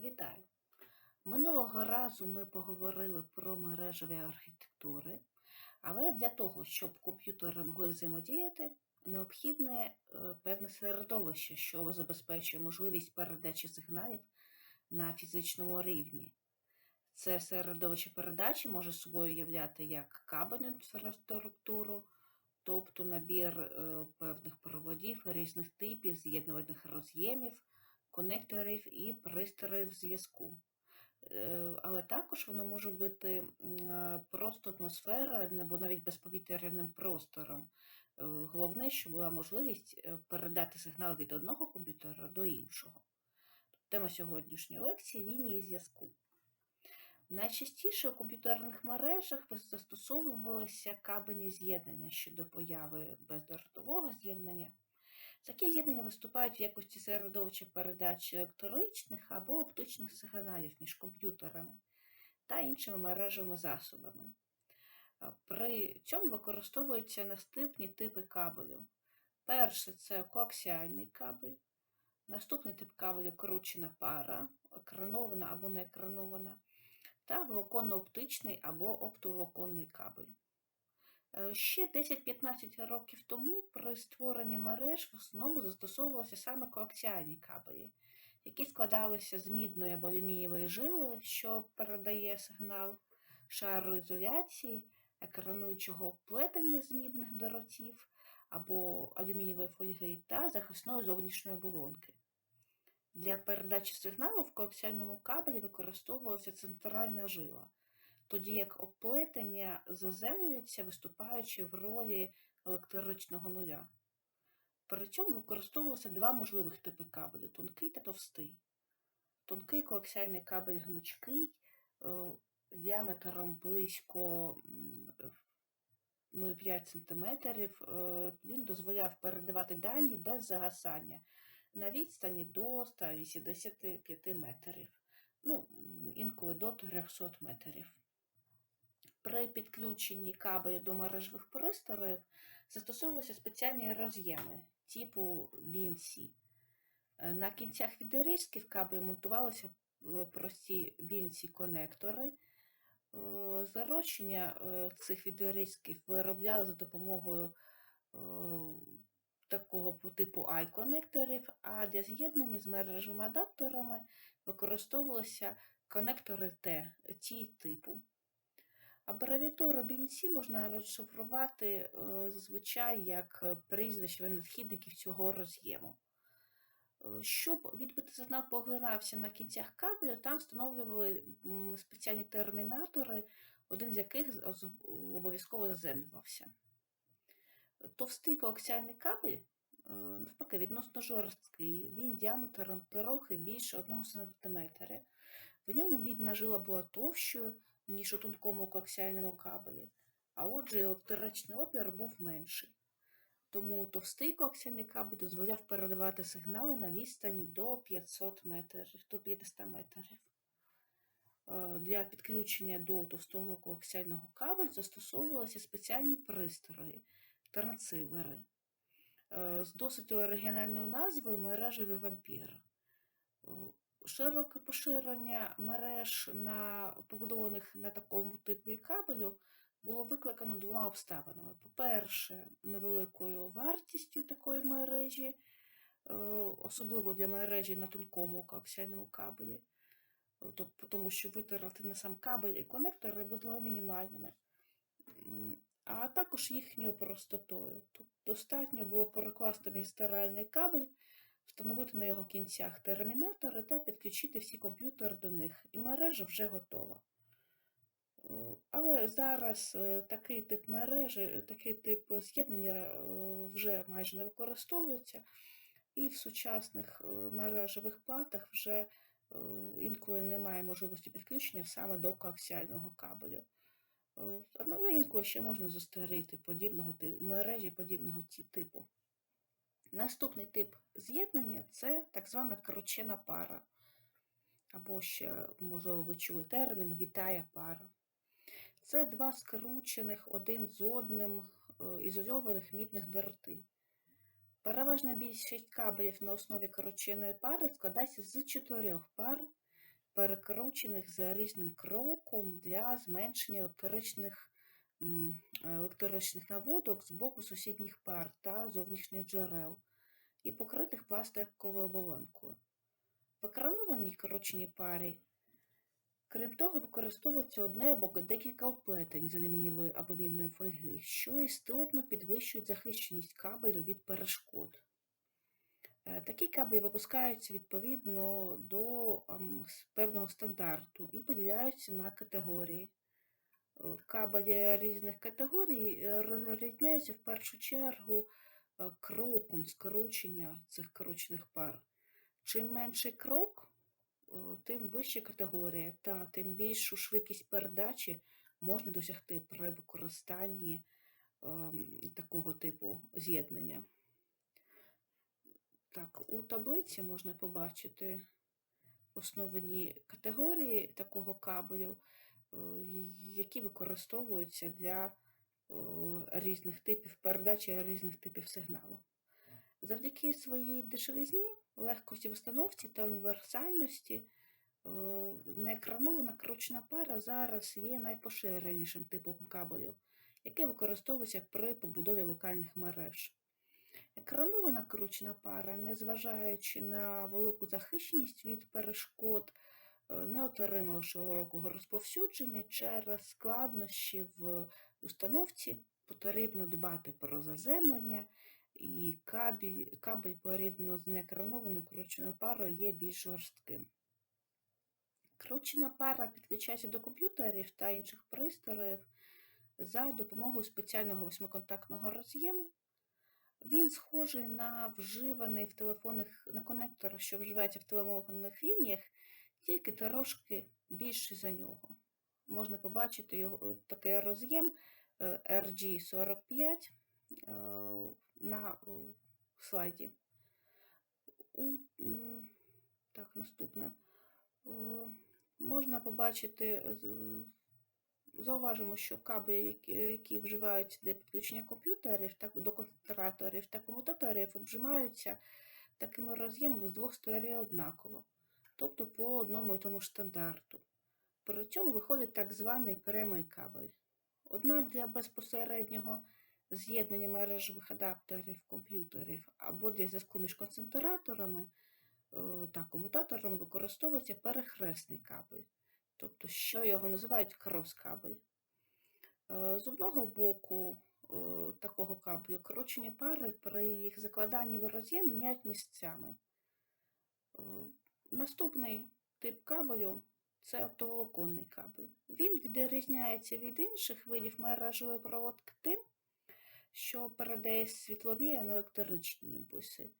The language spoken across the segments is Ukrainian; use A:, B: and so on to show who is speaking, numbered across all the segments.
A: Вітаю! Минулого разу ми поговорили про мережеві архітектури, але для того, щоб комп'ютери могли взаємодіяти, необхідне е, певне середовище, що забезпечує можливість передачі сигналів на фізичному рівні. Це середовище передачі може собою являти як кабельну інфраструктуру, тобто набір е, певних проводів різних типів, з'єднувальних роз'ємів, конекторів і пристроїв зв'язку. Е, Але також воно може бути е, просто атмосфера або навіть безповітряним простором. Е, Головне, щоб була можливість передати сигнал від одного комп'ютера до іншого. Тема сьогоднішньої лекції лінії зв'язку. Найчастіше у комп'ютерних мережах застосовувалися кабельні з'єднання щодо появи бездротового з'єднання. Такі з'єднання виступають в якості середовища передачі електричних або оптичних сигналів між комп'ютерами та іншими мережевими засобами. При цьому використовуються наступні типи кабелю. Перший це коаксіальний кабель, наступний тип кабелю кручена пара, екранована або не екранована, та волоконно-оптичний або оптоволоконний кабель. Е, Ще 10-15 років тому при створенні мереж в основному застосовувалися саме коаксіальні кабелі, які складалися з мідної або алюмінієвої жили, що передає сигнал шару ізоляції, екрануючого плетення з мідних дротів або алюмінієвої фольги та захисної зовнішньої оболонки. Для передачі сигналу в коаксіальному кабелі використовувалася центральна жила, тоді як оплетення заземлюється, виступаючи в ролі електричного нуля. При цьому використовувалося два можливих типи кабелю тонкий та товстий. Тонкий коаксіальний кабель гнучкий, е, діаметром близько 0,5 см, е, він дозволяв передавати дані без загасання на відстані до 185 метрів, ну, інколи до 300 метрів. При підключенні кабелю до мережевих пристроїв застосовувалися спеціальні роз'єми типу BNC. Е, На кінцях відрізків кабелю монтувалися е, прості BNC-конектори. Е, Зарощення е, цих відрізків виробляли за допомогою такого типу I-конекторів, а для з'єднання з мережевими адаптерами використовувалися конектори T, T типу. Абревіатуру BNC можна розшифрувати е, зазвичай як е, прізвище винахідників цього роз'єму. Е, Щоб відбити сигнал поглинався на кінцях кабелю, там встановлювали спеціальні термінатори, один з яких обов'язково заземлювався. Товстий коаксіальний кабель, навпаки, відносно жорсткий, він діаметром трохи більше 1 см. В ньому мідна жила була товщою, ніж у тонкому коаксіальному кабелі, а отже, електричний опір був менший. Тому товстий коаксіальний кабель дозволяв передавати сигнали на відстані до 500 метрів, до 500 метрів. Е, Для підключення до товстого коаксіального кабелю застосовувалися спеціальні пристрої трансивери е, з досить оригінальною назвою мережевий вампір. Широке поширення мереж, на, побудованих на такому типі кабелю, було викликано двома обставинами. По-перше, невеликою вартістю такої мережі, е, особливо для мережі на тонкому коаксіальному кабелі, тому що витрати на сам кабель і конектори були мінімальними. А також їхньою простотою. Тут достатньо було перекласти магістральний кабель, встановити на його кінцях термінатори та підключити всі комп'ютери до них, і мережа вже готова. Е, Але зараз е, такий тип мережі, е, такий тип з'єднання вже майже не використовується, і в сучасних мережевих платах вже інколи немає можливості підключення саме до коаксіального кабелю. Але інколи ще можна зустріти подібного типу, мережі подібного типу. Наступний тип з'єднання це так звана кручена пара. Або ще, можливо, ви чули термін вітає пара. Це два скручених один з одним е, ізольованих мідних дроти. Переважна більшість кабелів на основі коротченої пари складається з чотирьох пар, перекручених за різним кроком для зменшення електричних, електричних наводок з боку сусідніх пар та зовнішніх джерел і покритих пластиковою оболонкою. В екранованій крученій парі, крім того, використовується одне або декілька оплетень з алюмінієвої або мідної фольги, що істотно підвищують захищеність кабелю від перешкод. Е, Такі кабелі випускаються відповідно до певного стандарту і поділяються на категорії. Кабелі різних категорій е, розрізняються в першу чергу е, кроком скручення цих кручених пар. Чим менший крок, е, тим вища категорія, та тим більшу швидкість передачі можна досягти при використанні ем, такого типу з'єднання. Так, у таблиці можна побачити основні категорії такого кабелю, які використовуються для е, різних типів передачі різних типів сигналу. Завдяки своїй дешевизні, легкості в установці та універсальності е, неекранована кручена пара зараз є найпоширенішим типом кабелю, який використовується при побудові локальних мереж. Екранована кручена пара, незважаючи на велику захищеність від перешкод, е, не отримала широкого розповсюдження через складнощі в установці. Потрібно дбати про заземлення, і кабель, кабель порівняно з неекранованою крученою парою є більш жорстким. Кручена пара підключається до комп'ютерів та інших пристроїв за допомогою спеціального восьмиконтактного роз'єму. Він схожий на вживаний в телефонних на конектор, що вживається в телефонних лініях, тільки трошки більший за нього. Можна побачити його е, такий роз'єм е, RG45 е, на слайді. У, так, наступне. Можна побачити, зауважимо, що кабелі, які, які вживаються для підключення комп'ютерів та до концентраторів та комутаторів, обжимаються такими роз'ємами з двох сторін однаково, тобто по одному і тому стандарту. При цьому виходить так званий прямий кабель. Однак для безпосереднього з'єднання мережевих адаптерів комп'ютерів або для зв'язку між концентраторами е, та комутаторами використовується перехресний кабель, тобто, що його називають крос-кабель. Е, З одного боку е, такого кабелю корочені пари при їх закладанні в роз'єм міняють місцями. Е, Наступний тип кабелю це оптоволоконний кабель. Він відрізняється від інших видів мережевої проводки тим, що передає світлові а не електричні імпульси.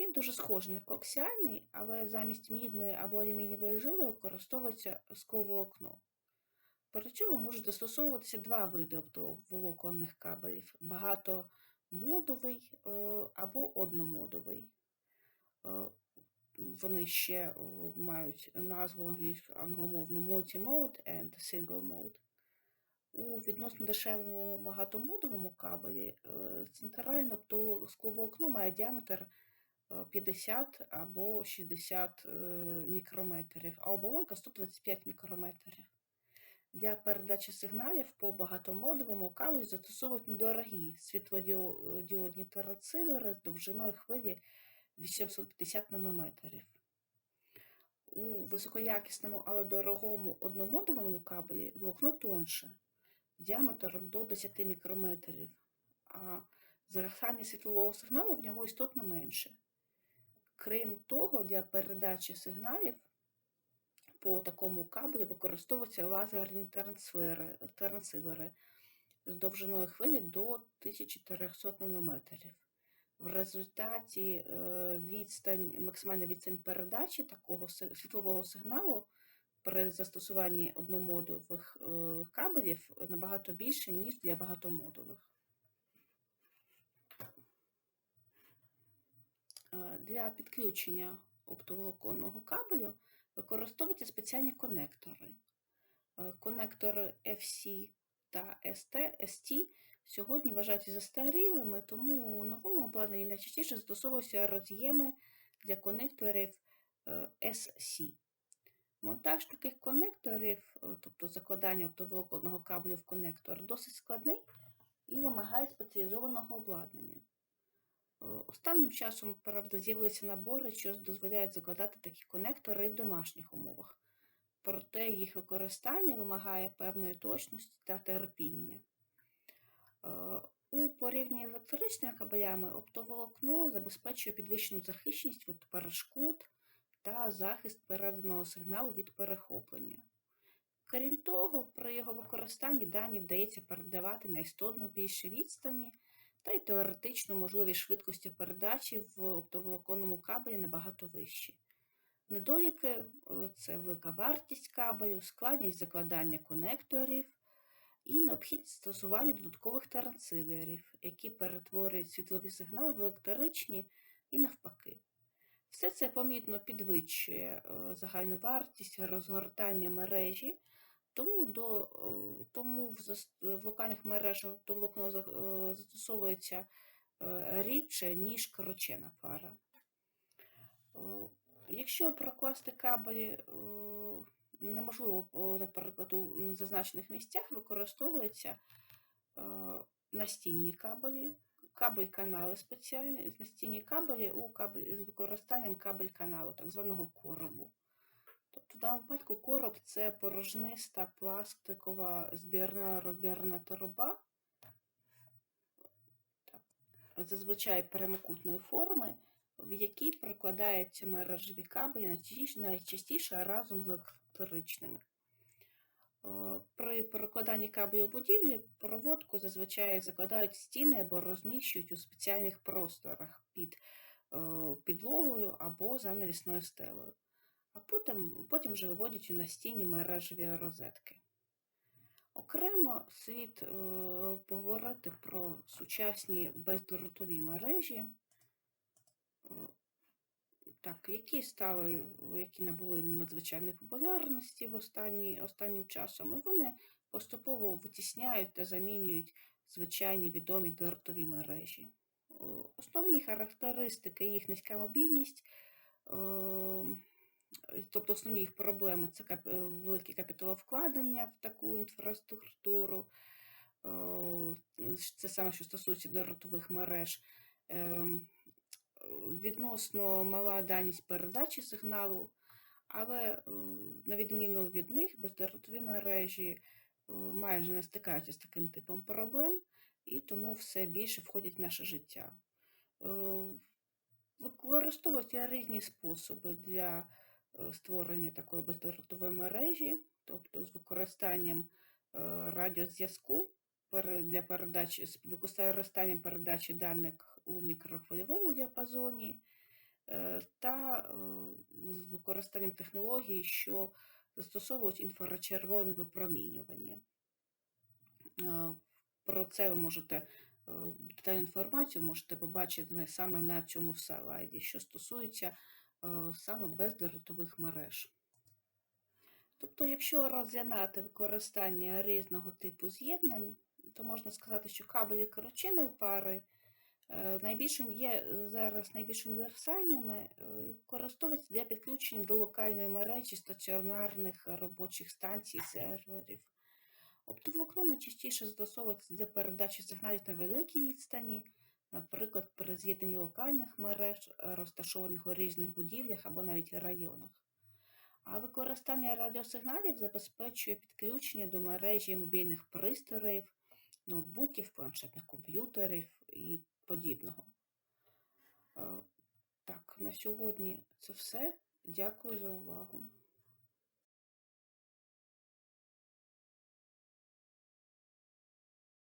A: Він дуже схожий на коаксіальний, але замість мідної або алюмінієвої жили використовується скловолокно. При цьому можуть застосовуватися два види оптоволоконних кабелів: багатомодовий е, або одномодовий. Е, Вони ще е, мають назву англомовну multi-mode and single mode. У відносно дешевому багатомодовому кабелі е, центральне оптоволокно має діаметр е, 50 або 60 е, мікрометрів, а оболонка 125 мікрометрів. Для передачі сигналів по багатомодовому кабелю застосовують недорогі світлодіодні трансивери з довжиною хвилі 850 нанометрів. У високоякісному, але дорогому одномодовому кабелі волокно тонше, діаметром до 10 мікрометрів, а згасання світлового сигналу в ньому істотно менше. Крім того, для передачі сигналів по такому кабелю використовуються лазерні трансивери з довжиною хвилі до 1400 нанометрів. В результаті е, відстань, максимальна відстань передачі такого світлового сигналу при застосуванні одномодових е, кабелів набагато більше, ніж для багатомодових. Е, Для підключення оптоволоконного кабелю використовуються спеціальні конектори. Конектори FC та ST сьогодні вважаються застарілими, тому у новому обладнанні найчастіше застосовуються роз'єми для конекторів е, SC. Монтаж таких конекторів, е, тобто закладання оптоволоконного кабелю в конектор, досить складний і вимагає спеціалізованого обладнання. Е, Останнім часом, правда, з'явилися набори, що дозволяють закладати такі конектори і в домашніх умовах. Проте їх використання вимагає певної точності та терпіння. Е, У порівнянні з електричними кабелями оптоволокно забезпечує підвищену захищеність від перешкод та захист переданого сигналу від перехоплення. Крім того, при його використанні дані вдається передавати на істотно більші відстані, та й теоретично можливі швидкості передачі в оптоволоконному кабелі набагато вищі. Недоліки е, це велика вартість кабелю, складність закладання конекторів і необхідність застосування додаткових трансиверів, які перетворюють світлові сигнали в електричні і навпаки. Все це помітно підвищує е, загальну вартість розгортання мережі, тому, до, е, тому в, в локальних мережах оптоволокно за- е, застосовується рідше, ніж корочена пара. Якщо прокласти кабелі е, неможливо, наприклад, у зазначених місцях використовуються е, настінні кабелі, кабель-канали спеціальні, настінні кабелі у кабель, з використанням кабель-каналу, так званого коробу. Тобто в даному випадку короб це порожниста пластикова збірна розбірна труба, так, зазвичай прямокутної форми, в якій прокладаються мережеві кабелі найчастіше, разом з електричними. Е, При прокладанні кабелю будівлі проводку зазвичай закладають в стіни або розміщують у спеціальних просторах під е, підлогою або за навісною стелею, а потім, потім вже виводять у настінні мережеві розетки. Окремо слід е, поговорити про сучасні бездротові мережі, так, які стали, які набули надзвичайної популярності в останні, останнім часом, і вони поступово витісняють та замінюють звичайні відомі дротові мережі. Основні характеристики їх низька мобільність, тобто основні їх проблеми це е, великі капіталовкладення в таку інфраструктуру. Це саме, що стосується дротових мереж. Відносно мала дальність передачі сигналу, але е, на відміну від них, бездротові мережі е, майже не стикаються з таким типом проблем, і тому все більше входять в наше життя. Е, Використовуються різні способи для створення такої бездротової мережі, тобто з використанням радіозв'язку для передачі з використанням передачі даних у мікрохвильовому діапазоні е, та е, з використанням технологій, що застосовують інфрачервоне випромінювання. Е, Про це ви можете детальну інформацію можете побачити саме на цьому слайді, що стосується саме бездротових мереж. Тобто, якщо розглянати використання різного типу з'єднань, то можна сказати, що кабелі коротчиної пари е, найбільш, є зараз найбільш універсальними е, і використовуються для підключення до локальної мережі стаціонарних робочих станцій серверів. Оптоволокно найчастіше застосовується для передачі сигналів на великій відстані, наприклад, при з'єднанні локальних мереж, е, розташованих у різних будівлях або навіть районах. А використання радіосигналів забезпечує підключення до мережі мобільних пристроїв, ноутбуків, планшетних комп'ютерів і подібного. Е, Так, на сьогодні це все. Дякую за увагу.